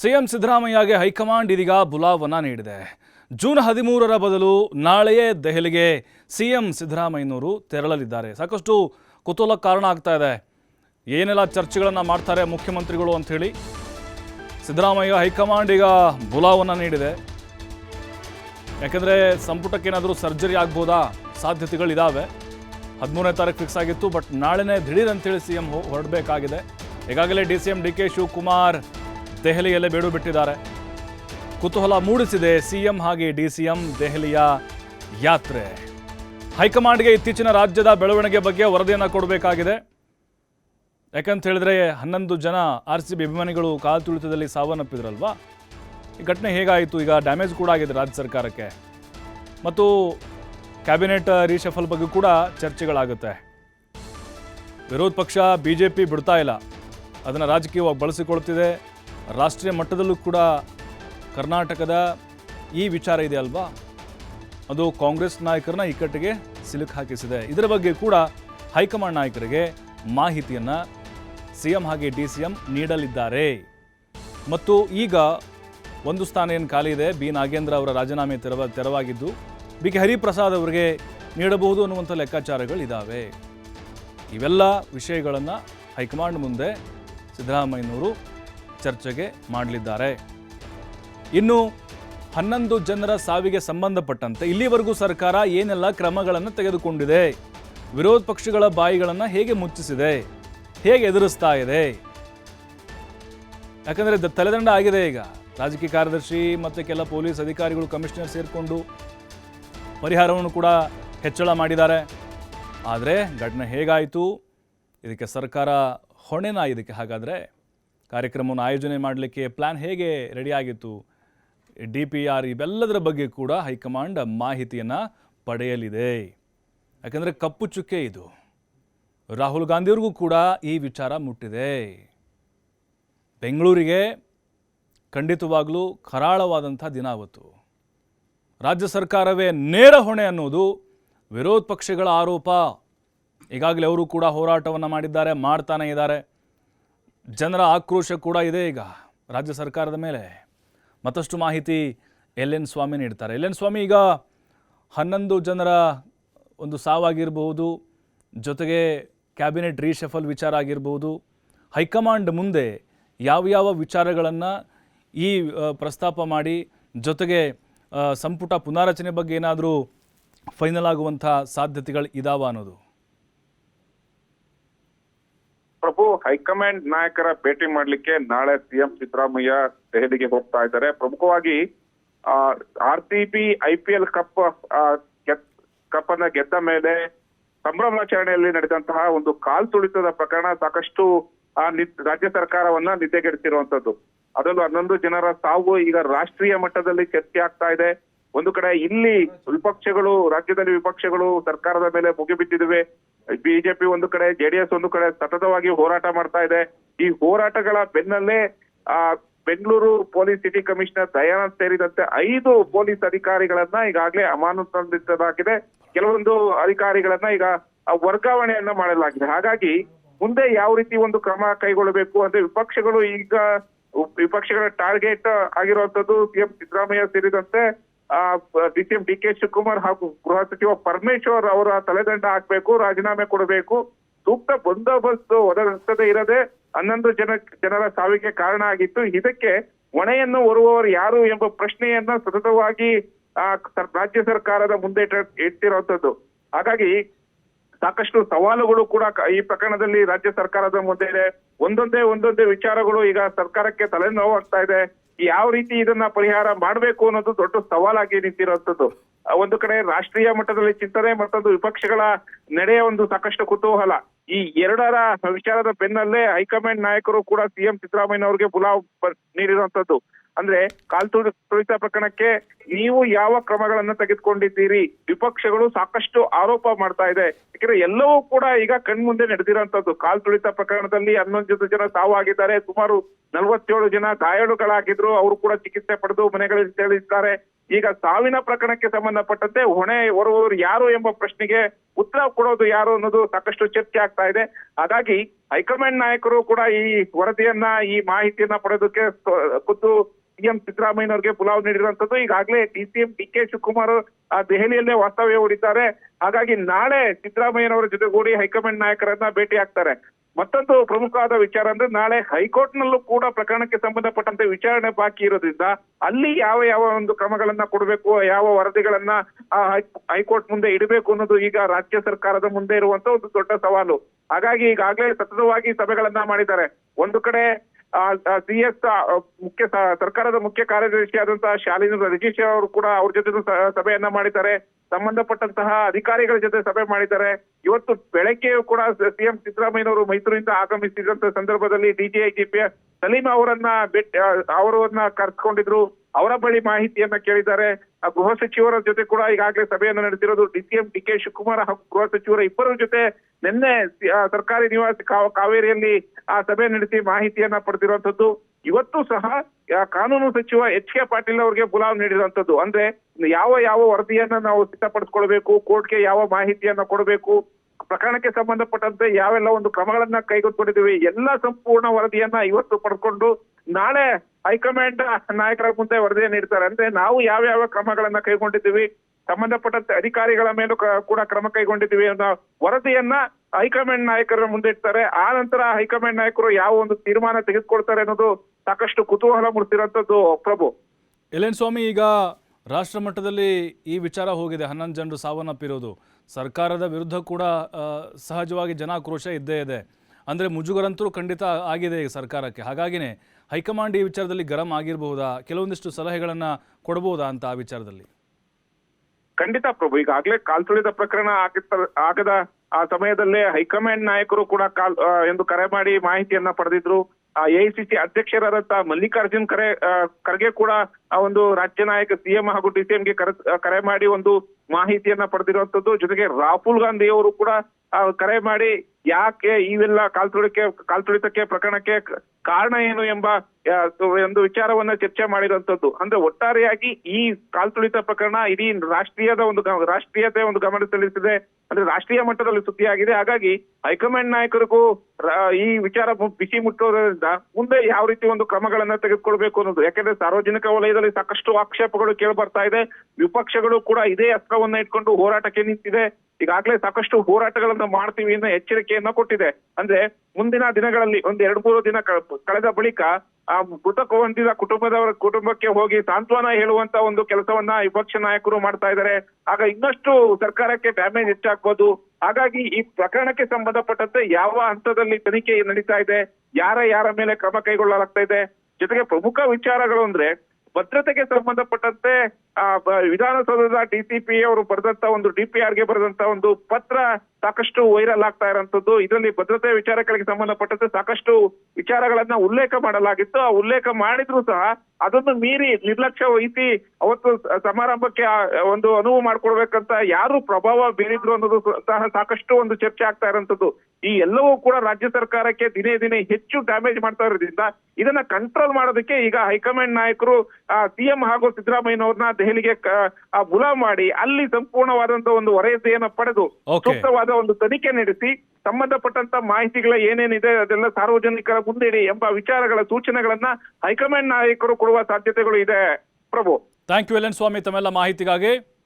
CM ಸಿದ್ದರಾಮಯ್ಯಗೆ high command ಇದೀಗ ಬುಲಾವನ್ನ ನೀಡಿದೆ. June ಹದಿಮೂರರ ಬದಲು ನಾಳೆಯೇ ದೆಹಲಿಗೆ ಸಿಎಂ ಸಿದ್ದರಾಮಯ್ಯನವರು ತೆರಳಲಿದ್ದಾರೆ. ಸಾಕಷ್ಟು ಕುತೂಹಲ ಕಾರಣ ಆಗ್ತಾ ಇದೆ. ಏನೆಲ್ಲ ಚರ್ಚೆಗಳನ್ನು ಮಾಡ್ತಾರೆ ಮುಖ್ಯಮಂತ್ರಿಗಳು ಅಂಥೇಳಿ ಸಿದ್ದರಾಮಯ್ಯ ಹೈಕಮಾಂಡ್ ಈಗ ಬುಲಾವನ್ನ ನೀಡಿದೆ. ಯಾಕೆಂದರೆ ಸಂಪುಟಕ್ಕೆ ಏನಾದರೂ ಸರ್ಜರಿ ಆಗ್ಬೋದಾ? ಸಾಧ್ಯತೆಗಳಿದ್ದಾವೆ ಹದಿಮೂರನೇ ತಾರೀಕು ಫಿಕ್ಸ್ ಆಗಿತ್ತು, ಬಟ್ ನಾಳೆನೇ ದಿಢೀರ್ ಅಂತೇಳಿ ಸಿ ಎಂ ಹೊರಡಬೇಕಾಗಿದೆ. ಈಗಾಗಲೇ D C M D K Shivakumar ದೆಹಲಿಯಲ್ಲೇ ಬೇಡು ಬಿಟ್ಟಿದ್ದಾರೆ. ಕುತೂಹಲ ಮೂಡಿಸಿದೆ ಸಿ ಎಂ ಹಾಗೆ ಡಿ ಸಿ ಎಂ ದೆಹಲಿಯ ಯಾತ್ರೆ. ಹೈಕಮಾಂಡ್ಗೆ ಇತ್ತೀಚಿನ ರಾಜ್ಯದ ಬೆಳವಣಿಗೆ ಬಗ್ಗೆ ವರದಿಯನ್ನು ಕೊಡಬೇಕಾಗಿದೆ. ಯಾಕಂತ ಹೇಳಿದ್ರೆ ಹನ್ನೊಂದು ಜನ ಆರ್ ಸಿ ಬಿ ಅಭಿಮಾನಿಗಳು ಕಾಲು ತುಳಿತದಲ್ಲಿ ಸಾವನ್ನಪ್ಪಿದ್ರಲ್ವಾ? ಈ ಘಟನೆ ಹೇಗಾಯಿತು? ಈಗ ಡ್ಯಾಮೇಜ್ ಕೂಡ ಆಗಿದೆ ರಾಜ್ಯ ಸರ್ಕಾರಕ್ಕೆ. ಮತ್ತು ಕ್ಯಾಬಿನೆಟ್ ರೀಶಫಲ್ ಬಗ್ಗೆ ಕೂಡ ಚರ್ಚೆಗಳಾಗುತ್ತೆ. ವಿರೋಧ ಪಕ್ಷ ಬಿ ಜೆ ಪಿ ಬಿಡ್ತಾ ಇಲ್ಲ. ಅದನ್ನು ರಾಜಕೀಯವಾಗಿ ಬಳಸಿಕೊಳ್ತಿದೆ. ರಾಷ್ಟ್ರೀಯ ಮಟ್ಟದಲ್ಲೂ ಕೂಡ ಕರ್ನಾಟಕದ ಈ ವಿಚಾರ ಇದೆ ಅಲ್ವಾ? ಅದು ಕಾಂಗ್ರೆಸ್ ನಾಯಕರನ್ನ ಇಕ್ಕಟ್ಟಿಗೆ ಸಿಲುಕು ಹಾಕಿಸಿದೆ. ಇದರ ಬಗ್ಗೆ ಕೂಡ ಹೈಕಮಾಂಡ್ ನಾಯಕರಿಗೆ ಮಾಹಿತಿಯನ್ನು ಸಿ ಎಂ ಹಾಗೆ ಡಿ ಸಿ ಎಂ ನೀಡಲಿದ್ದಾರೆ. ಮತ್ತು ಈಗ ಒಂದು ಸ್ಥಾನ ಏನು ಖಾಲಿ ಇದೆ? ಬಿ ನಾಗೇಂದ್ರ ಅವರ ರಾಜೀನಾಮೆ ತೆರವ, ತೆರವಾಗಿದ್ದು, ಬಿ ಕೆ ಹರಿಪ್ರಸಾದ್ ಅವರಿಗೆ ನೀಡಬಹುದು ಅನ್ನುವಂಥ ಲೆಕ್ಕಾಚಾರಗಳಿದ್ದಾವೆ ಇವೆಲ್ಲ ವಿಷಯಗಳನ್ನು ಹೈಕಮಾಂಡ್ ಮುಂದೆ ಸಿದ್ದರಾಮಯ್ಯನವರು ಚರ್ಚೆಗೆ ಮಾಡಲಿದ್ದಾರೆ. ಇನ್ನು ಹನ್ನೊಂದು ಜನರ ಸಾವಿಗೆ ಸಂಬಂಧಪಟ್ಟಂತೆ ಇಲ್ಲಿವರೆಗೂ ಸರ್ಕಾರ ಏನೆಲ್ಲ ಕ್ರಮಗಳನ್ನು ತೆಗೆದುಕೊಂಡಿದೆ? ವಿರೋಧ ಪಕ್ಷಗಳ ಬಾಯಿಗಳನ್ನು ಹೇಗೆ ಮುಚ್ಚಿಸಿದೆ? ಹೇಗೆ ಎದುರಿಸ್ತಾ ಇದೆ? ಯಾಕಂದರೆ ತಲೆದಂಡ ಆಗಿದೆ ಈಗ. ರಾಜಕೀಯ ಕಾರ್ಯದರ್ಶಿ ಮತ್ತು ಕೆಲ ಪೊಲೀಸ್ ಅಧಿಕಾರಿಗಳು ಕಮಿಷನರ್ ಸೇರಿಕೊಂಡು ಪರಿಹಾರವನ್ನು ಕೂಡ ಹೆಚ್ಚಳ ಮಾಡಿದ್ದಾರೆ. ಆದರೆ ಘಟನೆ ಹೇಗಾಯಿತು? ಇದಕ್ಕೆ ಸರ್ಕಾರ ಹೊಣೆನಾ ಇದಕ್ಕೆ ಹಾಗಾದರೆ ಕಾರ್ಯಕ್ರಮವನ್ನು ಆಯೋಜನೆ ಮಾಡಲಿಕ್ಕೆ ಪ್ಲ್ಯಾನ್ ಹೇಗೆ ರೆಡಿಯಾಗಿತ್ತು ಡಿ ಪಿ ಆರ್ ಇವೆಲ್ಲದರ ಬಗ್ಗೆ ಕೂಡ ಹೈಕಮಾಂಡ್ ಮಾಹಿತಿಯನ್ನು ಪಡೆಯಲಿದೆ. ಯಾಕಂದರೆ ಕಪ್ಪು ಚುಕ್ಕೆ ಇದು. ರಾಹುಲ್ ಗಾಂಧಿಯವ್ರಿಗೂ ಕೂಡ ಈ ವಿಚಾರ ಮುಟ್ಟಿದೆ. ಬೆಂಗಳೂರಿಗೆ ಖಂಡಿತವಾಗಲೂ ಕರಾಳವಾದಂಥ ದಿನ ಅವತ್ತು ರಾಜ್ಯ ಸರ್ಕಾರವೇ ನೇರ ಹೊಣೆ ಅನ್ನೋದು ವಿರೋಧ ಪಕ್ಷಗಳ ಆರೋಪ. ಈಗಾಗಲೇ ಅವರು ಕೂಡ ಹೋರಾಟವನ್ನು ಮಾಡಿದ್ದಾರೆ, ಮಾಡ್ತಾನೆ ಇದ್ದಾರೆ. ಜನರ ಆಕ್ರೋಶ ಕೂಡ ಇದೆ ಈಗ ರಾಜ್ಯ ಸರ್ಕಾರದ ಮೇಲೆ. ಮತ್ತಷ್ಟು ಮಾಹಿತಿ ಎಲ್ ಎನ್ ಸ್ವಾಮಿ ನೀಡ್ತಾರೆ. ಎಲ್ ಎನ್ ಸ್ವಾಮಿ ಈಗ ಹನ್ನೊಂದು ಜನರ ಒಂದು ಸಾವಾಗಿರಬಹುದು, ಜೊತೆಗೆ ಕ್ಯಾಬಿನೆಟ್ ರೀಶಫಲ್ ವಿಚಾರ ಆಗಿರ್ಬೋದು ಹೈಕಮಾಂಡ್ ಮುಂದೆ ಯಾವ ಯಾವ ವಿಚಾರಗಳನ್ನು ಈ ಪ್ರಸ್ತಾಪ ಮಾಡಿ, ಜೊತೆಗೆ ಸಂಪುಟ ಪುನಾರಚನೆ ಬಗ್ಗೆ ಏನಾದರೂ ಫೈನಲ್ ಆಗುವಂಥ ಸಾಧ್ಯತೆಗಳು ಇದಾವ ಅನ್ನೋದು. ಪ್ರಭು, ಹೈಕಮಾಂಡ್ ನಾಯಕರ ಭೇಟಿ ಮಾಡ್ಲಿಕ್ಕೆ ನಾಳೆ ಸಿಎಂ ಸಿದ್ದರಾಮಯ್ಯ ದೆಹಲಿಗೆ ಹೋಗ್ತಾ ಇದ್ದಾರೆ. ಪ್ರಮುಖವಾಗಿ R C B I P L cup cup ಅನ್ನ ಗೆದ್ದ ಮೇಲೆ ಸಂಭ್ರಮಾಚರಣೆಯಲ್ಲಿ ನಡೆದಂತಹ ಒಂದು ಕಾಲ್ ತುಳಿತದ ಪ್ರಕರಣ ಸಾಕಷ್ಟು, ಆ ರಾಜ್ಯ ಸರ್ಕಾರವನ್ನ ನಿದ್ದೆಗೆಡಿಸಿರುವಂತದ್ದು. ಅದರಲ್ಲೂ ಹನ್ನೊಂದು ಜನರ ಸಾವು ಈಗ ರಾಷ್ಟ್ರೀಯ ಮಟ್ಟದಲ್ಲಿ ಚರ್ಚೆ ಆಗ್ತಾ ಇದೆ. ಒಂದು ಕಡೆ ಇಲ್ಲಿ ವಿಪಕ್ಷಗಳು, ರಾಜ್ಯದಲ್ಲಿ ವಿಪಕ್ಷಗಳು ಸರ್ಕಾರದ ಮೇಲೆ ಮುಗಿಬಿದ್ದಿವೆ ಬಿಜೆಪಿ ಒಂದು ಕಡೆ, ಜೆಡಿಎಸ್ ಒಂದು ಕಡೆ ಸತತವಾಗಿ ಹೋರಾಟ ಮಾಡ್ತಾ ಇದೆ. ಈ ಹೋರಾಟಗಳ ಬೆನ್ನಲ್ಲೇ, ಆ, Bengaluru police city commissioner Dayanand ಸೇರಿದಂತೆ ಐದು ಪೊಲೀಸ್ ಅಧಿಕಾರಿಗಳನ್ನ ಈಗಾಗಲೇ ಅಮಾನತುಗೊಳಿಸಲಾಗಿದೆ ಕೆಲವೊಂದು ಅಧಿಕಾರಿಗಳನ್ನ ಈಗ ವರ್ಗಾವಣೆಯನ್ನ ಮಾಡಲಾಗಿದೆ. ಹಾಗಾಗಿ ಮುಂದೆ ಯಾವ ರೀತಿ ಒಂದು ಕ್ರಮ ಕೈಗೊಳ್ಳಬೇಕು ಅಂದ್ರೆ ವಿಪಕ್ಷಗಳು ಈಗ, ವಿಪಕ್ಷಗಳ ಟಾರ್ಗೆಟ್ ಆಗಿರುವಂತದ್ದು ಸಿಎಂ ಸಿದ್ದರಾಮಯ್ಯ ಸೇರಿದಂತೆ D C M D K Shivakumar ಹಾಗೂ ಗೃಹ ಸಚಿವ ಪರಮೇಶ್ವರ್ ಅವರ ತಲೆದಂಡ ಹಾಕ್ಬೇಕು, ರಾಜೀನಾಮೆ ಕೊಡಬೇಕು. ಸೂಕ್ತ ಬಂದೋಬಸ್ತ್ ಒದಗಿಸದೇ ಇರದೆ ಹನ್ನೊಂದು ಜನ, ಜನರ ಸಾವಿಗೆ ಕಾರಣ ಆಗಿತ್ತು. ಇದಕ್ಕೆ ಹೊಣೆಯನ್ನು ಹೊರುವವರು ಯಾರು ಎಂಬ ಪ್ರಶ್ನೆಯನ್ನ ಸತತವಾಗಿ ರಾಜ್ಯ ಸರ್ಕಾರದ ಮುಂದೆ ಇಟ್ಟ- ಇಟ್ಟಿರುವಂತದ್ದು ಹಾಗಾಗಿ ಸಾಕಷ್ಟು ಸವಾಲುಗಳು ಕೂಡ ಈ ಪ್ರಕರಣದಲ್ಲಿ ರಾಜ್ಯ ಸರ್ಕಾರದ ಮುಂದೆ ಇದೆ. ಒಂದೊಂದೇ ಒಂದೊಂದೇ ವಿಚಾರಗಳು ಈಗ ಸರ್ಕಾರಕ್ಕೆ ತಲೆನೋವಾಗ್ತಾ ಇದೆ. ಯಾವ ರೀತಿ ಇದನ್ನ ಪರಿಹಾರ ಮಾಡಬೇಕು ಅನ್ನೋದು ದೊಡ್ಡ ಸವಾಲಾಗಿ ನಿಂತಿರುವಂತದ್ದು ಒಂದು ಕಡೆ ರಾಷ್ಟ್ರೀಯ ಮಟ್ಟದಲ್ಲಿ ಚಿಂತನೆ ಮತ್ತೊಂದು ವಿಪಕ್ಷಗಳ ನಡೆಯ ಒಂದು ಸಾಕಷ್ಟು ಕುತೂಹಲ. ಈ ಎರಡರ ವಿಚಾರದ ಬೆನ್ನಲ್ಲೇ ಹೈಕಮಾಂಡ್ ನಾಯಕರು ಕೂಡ ಸಿಎಂ ಸಿದ್ದರಾಮಯ್ಯ ಬುಲಾವ್ ಬ- ನೀಡಿರುವಂತದ್ದು ಅಂದ್ರೆ ಕಾಲ್ ತುಳಿ- ತುಳಿತ ಪ್ರಕರಣಕ್ಕೆ ನೀವು ಯಾವ ಕ್ರಮಗಳನ್ನ ತೆಗೆದುಕೊಂಡಿದ್ದೀರಿ? ವಿಪಕ್ಷಗಳು ಸಾಕಷ್ಟು ಆರೋಪ ಮಾಡ್ತಾ ಇದೆ. ಯಾಕಂದ್ರೆ ಎಲ್ಲವೂ ಕೂಡ ಈಗ ಕಣ್ಮುಂದೆ ನಡೆದಿರುವಂತದ್ದು ಕಾಲ್ ತುಳಿತ ಪ್ರಕರಣದಲ್ಲಿ ಹನ್ನೊಂದು ಜನ ಸಾವಾಗಿದ್ದಾರೆ. ಸುಮಾರು ನಲವತ್ತೇಳು ಜನ ಗಾಯಾಳುಗಳಾಗಿದ್ರು. ಅವರು ಕೂಡ ಚಿಕಿತ್ಸೆ ಪಡೆದು ಮನೆಗಳಲ್ಲಿ ತೆರಳಿದ್ದಾರೆ. ಈಗ ಸಾವಿನ ಪ್ರಕರಣಕ್ಕೆ ಸಂಬಂಧಪಟ್ಟಂತೆ ಹೊಣೆ ಹೊರುವವರು ಯಾರು ಎಂಬ ಪ್ರಶ್ನೆಗೆ ಉತ್ತರ ಕೊಡೋದು ಯಾರು ಅನ್ನೋದು ಸಾಕಷ್ಟು ಚರ್ಚೆ ಆಗ್ತಾ ಇದೆ. ಹಾಗಾಗಿ ಹೈಕಮಾಂಡ್ ನಾಯಕರು ಕೂಡ ಈ ವರದಿಯನ್ನ, ಈ ಮಾಹಿತಿಯನ್ನ ಪಡೆಯೋದಕ್ಕೆ ಖುದ್ದು ಸಿಎಂ ಸಿದ್ದರಾಮಯ್ಯನವರಿಗೆ ಪುಲಾವ್ ನೀಡಿರುವಂತದ್ದು ಈಗಾಗಲೇ D C M D K Shivakumar ದೆಹಲಿಯಲ್ಲೇ ವಾಸ್ತವ್ಯ ಹೂಡಿದ್ದಾರೆ. ಹಾಗಾಗಿ ನಾಳೆ ಸಿದ್ದರಾಮಯ್ಯನವರ ಜೊತೆಗೂಡಿ ಹೈಕಮಾಂಡ್ ನಾಯಕರನ್ನ ಭೇಟಿ ಆಗ್ತಾರೆ. ಮತ್ತೊಂದು ಪ್ರಮುಖವಾದ ವಿಚಾರ ಅಂದ್ರೆ ನಾಳೆ ಹೈಕೋರ್ಟ್ ನಲ್ಲೂ ಕೂಡ ಪ್ರಕರಣಕ್ಕೆ ಸಂಬಂಧಪಟ್ಟಂತೆ ವಿಚಾರಣೆ ಬಾಕಿ ಇರೋದ್ರಿಂದ ಅಲ್ಲಿ ಯಾವ ಯಾವ ಒಂದು ಕ್ರಮಗಳನ್ನ ಕೊಡಬೇಕು, ಯಾವ ವರದಿಗಳನ್ನ ಹೈಕೋರ್ಟ್ ಮುಂದೆ ಇಡಬೇಕು ಅನ್ನೋದು ಈಗ ರಾಜ್ಯ ಸರ್ಕಾರದ ಮುಂದೆ ಇರುವಂತ ಒಂದು ದೊಡ್ಡ ಸವಾಲು. ಹಾಗಾಗಿ ಈಗಾಗಲೇ ಸತತವಾಗಿ ಸಭೆಗಳನ್ನ ಮಾಡಿದ್ದಾರೆ. ಒಂದು ಕಡೆ ಸಿ ಎಸ್ ಮುಖ್ಯ ಸರ್ಕಾರದ ಮುಖ್ಯ ಕಾರ್ಯದರ್ಶಿ ಆದಂತಹ ಶಾಲಿನಿ ರಜೇಶ್ ಅವರು ಕೂಡ ಅವ್ರ ಜೊತೆ ಸಭೆಯನ್ನ ಮಾಡಿದ್ದಾರೆ. ಸಂಬಂಧಪಟ್ಟಂತಹ ಅಧಿಕಾರಿಗಳ ಜೊತೆ ಸಭೆ ಮಾಡಿದ್ದಾರೆ. ಇವತ್ತು ಬೆಳಗ್ಗೆಯೂ ಕೂಡ ಸಿಎಂ ಸಿದ್ದರಾಮಯ್ಯನವರು ಮೈಸೂರಿಂದ ಆಗಮಿಸಿದಂತ ಸಂದರ್ಭದಲ್ಲಿ ಡಿಜಿಐಜಿಪಿ ಸಲೀಂ ಅವರನ್ನ ಭೇಟಿ ಅವರನ್ನ ಕರೆಸ್ಕೊಂಡಿದ್ರು. ಅವರ ಬಳಿ ಮಾಹಿತಿಯನ್ನ ಕೇಳಿದ್ದಾರೆ. ಗೃಹ ಸಚಿವರ ಜೊತೆ ಕೂಡ ಈಗಾಗಲೇ ಸಭೆಯನ್ನು ನಡೆಸಿರೋದು ಡಿಸಿಎಂ ಡಿ ಕೆ ಶಿವಕುಮಾರ್ ಹಾಗೂ ಗೃಹ ಸಚಿವರ ಇಬ್ಬರ ಜೊತೆ ನಿನ್ನೆ ಸರ್ಕಾರಿ ನಿವಾಸ ಕಾವೇರಿಯಲ್ಲಿ ಆ ಸಭೆ ನಡೆಸಿ ಮಾಹಿತಿಯನ್ನ ಪಡೆದಿರುವಂತದ್ದು ಇವತ್ತು ಸಹ ಕಾನೂನು ಸಚಿವ ಎಚ್ ಕೆ ಪಾಟೀಲ್ ಅವರಿಗೆ ಬುಲಾವ್ ನೀಡಿರುವಂತದ್ದು ಅಂದ್ರೆ ಯಾವ ಯಾವ ವರದಿಯನ್ನ ನಾವು ಸಿದ್ಧಪಡಿಸ್ಕೊಳ್ಬೇಕು, ಕೋರ್ಟ್ಗೆ ಯಾವ ಮಾಹಿತಿಯನ್ನ ಕೊಡಬೇಕು, ಪ್ರಕರಣಕ್ಕೆ ಸಂಬಂಧಪಟ್ಟಂತೆ ಯಾವೆಲ್ಲ ಒಂದು ಕ್ರಮಗಳನ್ನ ಕೈಗೊಂಡಿದ್ದೀವಿ, ಎಲ್ಲ ಸಂಪೂರ್ಣ ವರದಿಯನ್ನ ಇವತ್ತು ಪಡ್ಕೊಂಡು ನಾಳೆ ಹೈಕಮಾಂಡ್ ನಾಯಕರ ಮುಂದೆ ವರದಿ ನೀಡ್ತಾರೆ. ಅಂದ್ರೆ ನಾವು ಯಾವ ಯಾವ ಕ್ರಮಗಳನ್ನ ಕೈಗೊಂಡಿದ್ದೀವಿ ಸಂಬಂಧಪಟ್ಟಂತೆ ಅಧಿಕಾರಿಗಳ ಮೇಲೂ ಕೂಡ ಕ್ರಮ ಕೈಗೊಂಡಿದ್ದೀವಿ ಅನ್ನೋ ವರದಿಯನ್ನ ಹೈಕಮಾಂಡ್ ನಾಯಕರ ಮುಂದೆ ಇಡ್ತಾರೆ. ಆ ನಂತರ ಹೈಕಮಾಂಡ್ ನಾಯಕರು ಯಾವ ಒಂದು ತೀರ್ಮಾನ ತೆಗೆದುಕೊಳ್ತಾರೆ ಅನ್ನೋದು ಸಾಕಷ್ಟು ಕುತೂಹಲ ಮೂಡಿಸಿರುವಂತದ್ದು ಪ್ರಭು. ಎಲೆನ್ ಸ್ವಾಮಿ, ಈಗ ರಾಷ್ಟ್ರ ಮಟ್ಟದಲ್ಲಿ ಈ ವಿಚಾರ ಹೋಗಿದೆ. ಹನ್ನೊಂದು ಜನರು ಸಾವನ್ನಪ್ಪಿರೋದು. ಸರ್ಕಾರದ ವಿರುದ್ಧ ಕೂಡ ಸಹಜವಾಗಿ ಜನಾಕ್ರೋಶ ಇದ್ದೇ ಇದೆ. ಅಂದ್ರೆ ಮುಜುಗರಂತೂ ಖಂಡಿತ ಆಗಿದೆ ಈ ಸರ್ಕಾರಕ್ಕೆ. ಹಾಗಾಗಿನೇ ಹೈಕಮಾಂಡ್ ಈ ವಿಚಾರದಲ್ಲಿ ಗರಂ ಆಗಿರಬಹುದಾ? ಕೆಲವೊಂದಿಷ್ಟು ಸಲಹೆಗಳನ್ನು ಕೊಡಬಹುದಾ ಅಂತ ಆ ವಿಚಾರದಲ್ಲಿ? ಖಂಡಿತ ಪ್ರಭು ಈಗಾಗಲೇ ಕಾಲ್ತುಳಿದ ಪ್ರಕರಣ ಆಗದ ಆ ಸಮಯದಲ್ಲೇ ಹೈಕಮಾಂಡ್ ನಾಯಕರು ಕೂಡ ಕಾಲ್ ಎಂದು ಕರೆ ಮಾಡಿ ಮಾಹಿತಿಯನ್ನ ಪಡೆದಿದ್ರು. ಎಐಸಿಸಿ ಅಧ್ಯಕ್ಷರಾದಂತಹ ಮಲ್ಲಿಕಾರ್ಜುನ್ ಆ, ಖರ್ಗೆ ಕೂಡ ಆ ಒಂದು ರಾಜ್ಯ ನಾಯಕ ಸಿಎಂ ಹಾಗೂ ಡಿಸಿಎಂ ಗೆ ಕರೆ ಕರೆ ಮಾಡಿ ಒಂದು ಮಾಹಿತಿಯನ್ನ ಪಡೆದಿರುವಂತದ್ದು. ಜೊತೆಗೆ ರಾಹುಲ್ ಗಾಂಧಿ ಅವರು ಕೂಡ ಕರೆ ಮಾಡಿ ಯಾಕೆ ಇವೆಲ್ಲ ಕಾಲ್ತುಳಿಕೆ ಕಾಲ್ತುಳಿತಕ್ಕೆ ಪ್ರಕರಣಕ್ಕೆ ಕಾರಣ ಏನು ಎಂಬ ಒಂದು ವಿಚಾರವನ್ನ ಚರ್ಚೆ ಮಾಡಿರುವಂತದ್ದು ಅಂದ್ರೆ ಒಟ್ಟಾರೆಯಾಗಿ ಈ ಕಾಲ್ತುಳಿತ ಪ್ರಕರಣ ಇಡೀ ರಾಷ್ಟ್ರೀಯದ ಒಂದು ರಾಷ್ಟ್ರೀಯತೆ ಒಂದು ಗಮನ ಸಲ್ಲಿಸಿದೆ ಅಂದ್ರೆ ರಾಷ್ಟ್ರೀಯ ಮಟ್ಟದಲ್ಲಿ ಸುದ್ದಿಯಾಗಿದೆ. ಹಾಗಾಗಿ ಹೈಕಮಾಂಡ್ ನಾಯಕರಿಗೂ ಈ ವಿಚಾರ ಬಿಸಿ ಮುಟ್ಟೋದ್ರಿಂದ ಮುಂದೆ ಯಾವ ರೀತಿ ಒಂದು ಕ್ರಮಗಳನ್ನ ತೆಗೆದುಕೊಳ್ಬೇಕು ಅನ್ನೋದು. ಯಾಕಂದ್ರೆ ಸಾರ್ವಜನಿಕ ವಲಯದಲ್ಲಿ ಸಾಕಷ್ಟು ಆಕ್ಷೇಪಗಳು ಕೇಳಿ ಬರ್ತಾ ಇದೆ. ವಿಪಕ್ಷಗಳು ಕೂಡ ಇದೇ ಅಸ್ತ್ರವನ್ನ ಇಟ್ಕೊಂಡು ಹೋರಾಟಕ್ಕೆ ನಿಂತಿದೆ. ಈಗಾಗಲೇ ಸಾಕಷ್ಟು ಹೋರಾಟಗಳನ್ನ ಮಾಡ್ತೀವಿ ಅನ್ನೋ ಎಚ್ಚರಿಕೆಯನ್ನ ಕೊಟ್ಟಿದೆ. ಅಂದ್ರೆ ಮುಂದಿನ ದಿನಗಳಲ್ಲಿ ಒಂದ್ ಎರಡು ಮೂರು ದಿನ ಕಳೆದ ಬಳಿಕ ಆ ಮೃತಕ ಹೊಂದಿದ ಕುಟುಂಬದವರ ಕುಟುಂಬಕ್ಕೆ ಹೋಗಿ ಸಾಂತ್ವನ ಹೇಳುವಂತ ಒಂದು ಕೆಲಸವನ್ನ ವಿಪಕ್ಷ ನಾಯಕರು ಮಾಡ್ತಾ ಇದ್ದಾರೆ. ಆಗ ಇನ್ನಷ್ಟು ಸರ್ಕಾರಕ್ಕೆ ಡ್ಯಾಮೇಜ್ ಹೆಚ್ಚಾಗ್ಬೋದು. ಹಾಗಾಗಿ ಈ ಪ್ರಕರಣಕ್ಕೆ ಸಂಬಂಧಪಟ್ಟಂತೆ ಯಾವ ಹಂತದಲ್ಲಿ ತನಿಖೆ ನಡೀತಾ ಇದೆ, ಯಾರ ಯಾರ ಮೇಲೆ ಕ್ರಮ ಕೈಗೊಳ್ಳಲಾಗ್ತಾ ಇದೆ, ಜೊತೆಗೆ ಪ್ರಮುಖ ವಿಚಾರಗಳು ಅಂದ್ರೆ ಭದ್ರತೆಗೆ ಸಂಬಂಧಪಟ್ಟಂತೆ ಆ ವಿಧಾನಸೌಧದ ಡಿಸಿಪಿ ಅವರು ಬರೆದಂತ ಒಂದು ಡಿಪಿಆರ್ಗೆ ಬರೆದಂತ ಒಂದು ಪತ್ರ ಸಾಕಷ್ಟು ವೈರಲ್ ಆಗ್ತಾ ಇರುವಂತದ್ದು ಇದರಲ್ಲಿ ಭದ್ರತೆ ವಿಚಾರಗಳಿಗೆ ಸಂಬಂಧಪಟ್ಟಂತೆ ಸಾಕಷ್ಟು ವಿಚಾರಗಳನ್ನ ಉಲ್ಲೇಖ ಮಾಡಲಾಗಿತ್ತು. ಆ ಉಲ್ಲೇಖ ಮಾಡಿದ್ರು ಸಹ ಅದನ್ನು ಮೀರಿ ನಿರ್ಲಕ್ಷ್ಯ ವಹಿಸಿ ಅವತ್ತು ಸಮಾರಂಭಕ್ಕೆ ಒಂದು ಅನುವು ಮಾಡ್ಕೊಡ್ಬೇಕಂತ ಯಾರು ಪ್ರಭಾವ ಬೀರಿದ್ರು ಅನ್ನೋದು ಸಹ ಸಾಕಷ್ಟು ಒಂದು ಚರ್ಚೆ ಆಗ್ತಾ ಇರೋಂಥದ್ದು. ಈ ಎಲ್ಲವೂ ಕೂಡ ರಾಜ್ಯ ಸರ್ಕಾರಕ್ಕೆ ದಿನೇ ದಿನೇ ಹೆಚ್ಚು ಡ್ಯಾಮೇಜ್ ಮಾಡ್ತಾ ಇರೋದ್ರಿಂದ ಇದನ್ನ ಕಂಟ್ರೋಲ್ ಮಾಡೋದಕ್ಕೆ ಈಗ ಹೈಕಮಾಂಡ್ ನಾಯಕರು ಸಿಎಂ ಹಾಗೂ ಸಿದ್ದರಾಮಯ್ಯನವ್ರನ್ನ ದೆಹಲಿಗೆ ಬುಲಾ ಮಾಡಿ ಅಲ್ಲಿ ಸಂಪೂರ್ಣವಾದಂತ ಒಂದು ವರದಿಯನ್ನು ಪಡೆದು Okay. ಒಂದು ತನಿಖೆ ನಡೆಸಿ ಸಂಬಂಧಪಟ್ಟಂತ ಮಾಹಿತಿಗಳ ಏನೇನಿದೆ ಅದೆಲ್ಲ ಸಾರ್ವಜನಿಕರ ಮುಂದಿಡಿ ಎಂಬ ವಿಚಾರಗಳ ಸೂಚನೆಗಳನ್ನ ಹೈಕಮಾಂಡ್ ನಾಯಕರು ಕೊಡುವ ಸಾಧ್ಯತೆಗಳು ಇದೆ. ಪ್ರಭು. ಥ್ಯಾಂಕ್ ಯು ಎಲೆನ್ ಸ್ವಾಮಿ ತಮ್ಮೆಲ್ಲ ಮಾಹಿತಿಗಾಗಿ.